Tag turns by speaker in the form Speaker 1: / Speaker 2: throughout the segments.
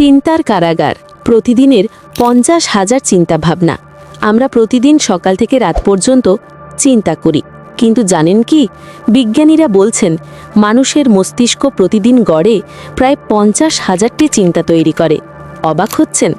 Speaker 1: চিন্তার কারাগার, প্রতিদিনের পঞ্চাশ হাজার চিন্তাভাবনা। আমরা প্রতিদিন সকাল থেকে রাত পর্যন্ত চিন্তা করি। কিন্তু জানেন কি? বিজ্ঞানীরা বলছেন, মানুষের মস্তিষ্ক প্রতিদিন গড়ে প্রায় পঞ্চাশ হাজারটি চিন্তা তৈরি করে। অবাক হচ্ছেন?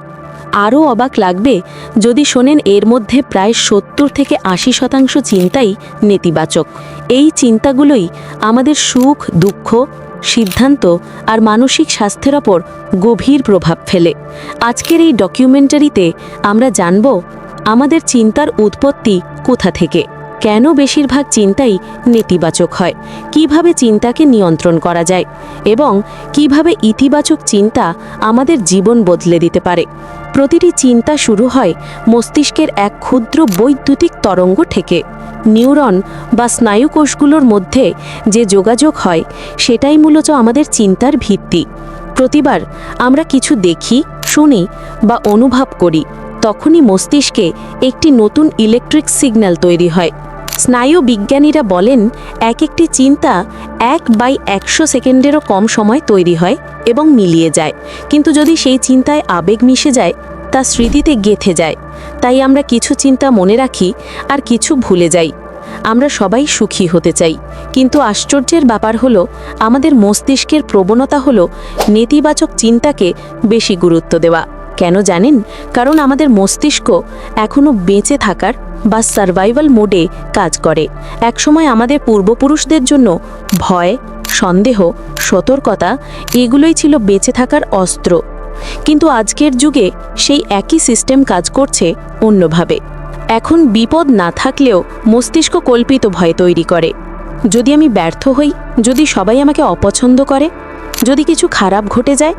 Speaker 1: আরও অবাক লাগবে যদি শোনেন এর মধ্যে প্রায় সত্তর থেকে আশি শতাংশ চিন্তাই নেতিবাচক। এই চিন্তাগুলোই আমাদের সুখ, দুঃখ সিদ্ধান্ত আর মানসিক স্বাস্থ্যের ওপর গভীর প্রভাব ফেলে। আজকের এই ডকুমেন্টারিতে আমরা জানব আমাদের চিন্তার উৎপত্তি কোথা থেকে। কেন বেশিরভাগ চিন্তাই নেতিবাচক হয়? কীভাবে চিন্তাকে নিয়ন্ত্রণ করা যায়? এবং কীভাবে ইতিবাচক চিন্তা আমাদের জীবন বদলে দিতে পারে? প্রতিটি চিন্তা শুরু হয় মস্তিষ্কের এক ক্ষুদ্র বৈদ্যুতিক তরঙ্গ থেকে। নিউরন বা স্নায়ুকোষগুলোর মধ্যে যে যোগাযোগ হয়, সেটাই মূলত আমাদের চিন্তার ভিত্তি। প্রতিবার আমরা কিছু দেখি, শুনি বা অনুভব করি, তখনই মস্তিষ্কে একটি নতুন ইলেকট্রিক সিগন্যাল তৈরি হয়। স্নায়ু বিজ্ঞানীরা বলেন, এক একটি চিন্তা এক বাই একশো সেকেন্ডেরও কম সময় তৈরি হয় এবং মিলিয়ে যায়। কিন্তু যদি সেই চিন্তায় আবেগ মিশে যায়, তা স্মৃতিতে গেথে যায়। তাই আমরা কিছু চিন্তা মনে রাখি আর কিছু ভুলে যাই। আমরা সবাই সুখী হতে চাই। কিন্তু আশ্চর্যের ব্যাপার হলো, আমাদের মস্তিষ্কের প্রবণতা হলো নেতিবাচক চিন্তাকে বেশি গুরুত্ব দেওয়া। কেন জানেন? কারণ আমাদের মস্তিষ্ক এখনও বেঁচে থাকার বা সার্ভাইভাল মোডে কাজ করে। একসময় আমাদের পূর্বপুরুষদের জন্য ভয়, সন্দেহ, সতর্কতা এগুলোই ছিল বেঁচে থাকার অস্ত্র। কিন্তু আজকের যুগে সেই একই সিস্টেম কাজ করছে অন্যভাবে। এখন বিপদ না থাকলেও মস্তিষ্ক কল্পিত ভয় তৈরি করে। যদি আমি ব্যর্থ হই, যদি সবাই আমাকে অপছন্দ করে, যদি কিছু খারাপ ঘটে যায়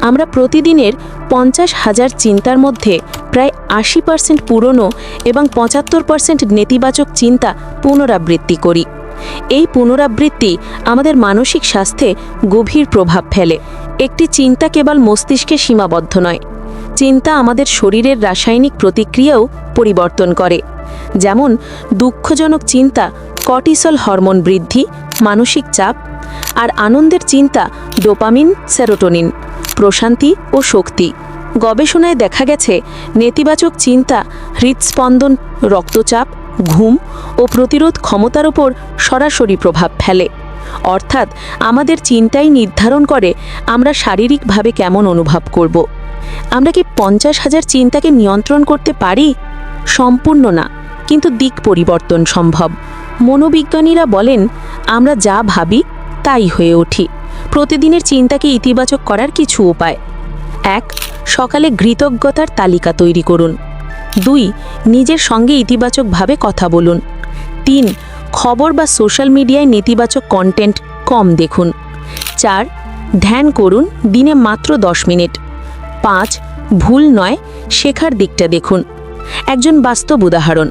Speaker 1: আমরা প্রতিদিনের পঞ্চাশ হাজার চিন্তার মধ্যে প্রায় আশি পার্সেন্ট পুরনো এবং পঁচাত্তর পার্সেন্ট নেতিবাচক চিন্তা পুনরাবৃত্তি করি। এই পুনরাবৃত্তি আমাদের মানসিক স্বাস্থ্যে গভীর প্রভাব ফেলে। একটি চিন্তা কেবল মস্তিষ্কে সীমাবদ্ধ নয়, চিন্তা আমাদের শরীরের রাসায়নিক প্রতিক্রিয়াও পরিবর্তন করে। যেমন, দুঃখজনক চিন্তা, কর্টিসল হরমোন বৃদ্ধি, মানসিক চাপ, আর আনন্দের চিন্তা, ডোপামিন, সেরোটোনিন। প্রশান্তি ও শক্তি। গবেষণায় দেখা গেছে, নেতিবাচক চিন্তা হৃদস্পন্দন রক্তচাপ, ঘুম ও প্রতিরোধ ক্ষমতার ওপর সরাসরি প্রভাব ফেলে। অর্থাৎ, আমাদের চিন্তাই নির্ধারণ করে আমরা শারীরিকভাবে কেমন অনুভব করব। আমরা কি পঞ্চাশ হাজার চিন্তাকে নিয়ন্ত্রণ করতে পারি? সম্পূর্ণ না, কিন্তু দিক পরিবর্তন সম্ভব। মনোবিজ্ঞানীরা বলেন, আমরা যা ভাবি তাই হয়ে উঠি। প্রতিদিনের চিন্তাকে ইতিবাচক করার কিছু উপায়। এক, সকালে কৃতজ্ঞতার তালিকা তৈরি করুন। দুই, নিজের সঙ্গে ইতিবাচকভাবে কথা বলুন। তিন, খবর বা সোশ্যাল মিডিয়ায় নেতিবাচক কন্টেন্ট কম দেখুন। চার, ধ্যান করুন দিনে মাত্র দশ মিনিট। পাঁচ, ভুল নয়, শেখার দিকটা দেখুন। একজন বাস্তব উদাহরণ।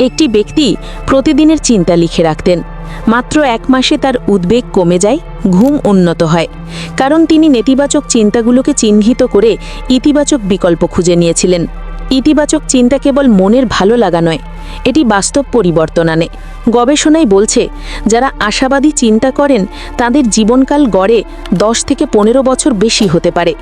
Speaker 1: একটি ব্যক্তি প্রতিদিনের চিন্তা লিখে রাখতেন। মাত্র এক মাসে তার উদ্বেগ কমে যায়, ঘুম উন্নত হয়। কারণ তিনি নেতিবাচক চিন্তাগুলোকে চিহ্নিত করে ইতিবাচক বিকল্প খুঁজে নিয়েছিলেন। ইতিবাচক চিন্তা কেবল মনের ভালো লাগা নয় এটি বাস্তব পরিবর্তন আনে। গবেষণায় বলছে, যারা আশাবাদী চিন্তা করেন, তাদের জীবনকাল গড়ে দশ থেকে পনেরো বছর বেশি হতে পারে।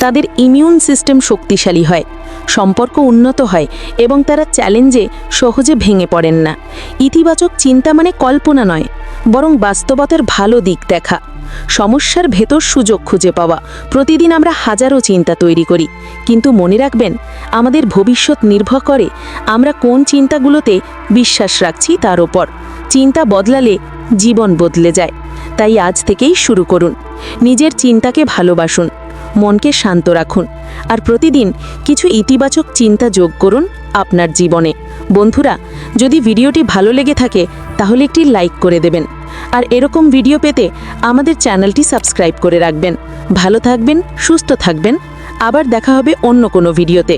Speaker 1: তাদের ইমিউন সিস্টেম শক্তিশালী হয়, সম্পর্ক উন্নত হয় এবং তারা চ্যালেঞ্জে সহজে ভেঙে পড়েন না। ইতিবাচক চিন্তা মানে কল্পনা নয়, বরং বাস্তবতার ভালো দিক দেখা। সমস্যার ভেতর সুযোগ খুঁজে পাওয়া। প্রতিদিন আমরা হাজারো চিন্তা তৈরি করি। কিন্তু মনে রাখবেন, আমাদের ভবিষ্যৎ নির্ভর করে আমরা কোন চিন্তাগুলোতে বিশ্বাস রাখছি তার ওপর। চিন্তা বদলালে জীবন বদলে যায়। তাই আজ থেকেই শুরু করুন। নিজের চিন্তাকে ভালোবাসুন, মনকে শান্ত রাখুন আর প্রতিদিন কিছু ইতিবাচক চিন্তা যোগ করুন আপনার জীবনে। বন্ধুরা, যদি ভিডিওটি ভালো লেগে থাকে, তাহলে একটি লাইক করে দেবেন। আর এরকম ভিডিও পেতে আমাদের চ্যানেলটি সাবস্ক্রাইব করে রাখবেন। ভালো থাকবেন, সুস্থ থাকবেন। আবার দেখা হবে অন্য কোনো ভিডিওতে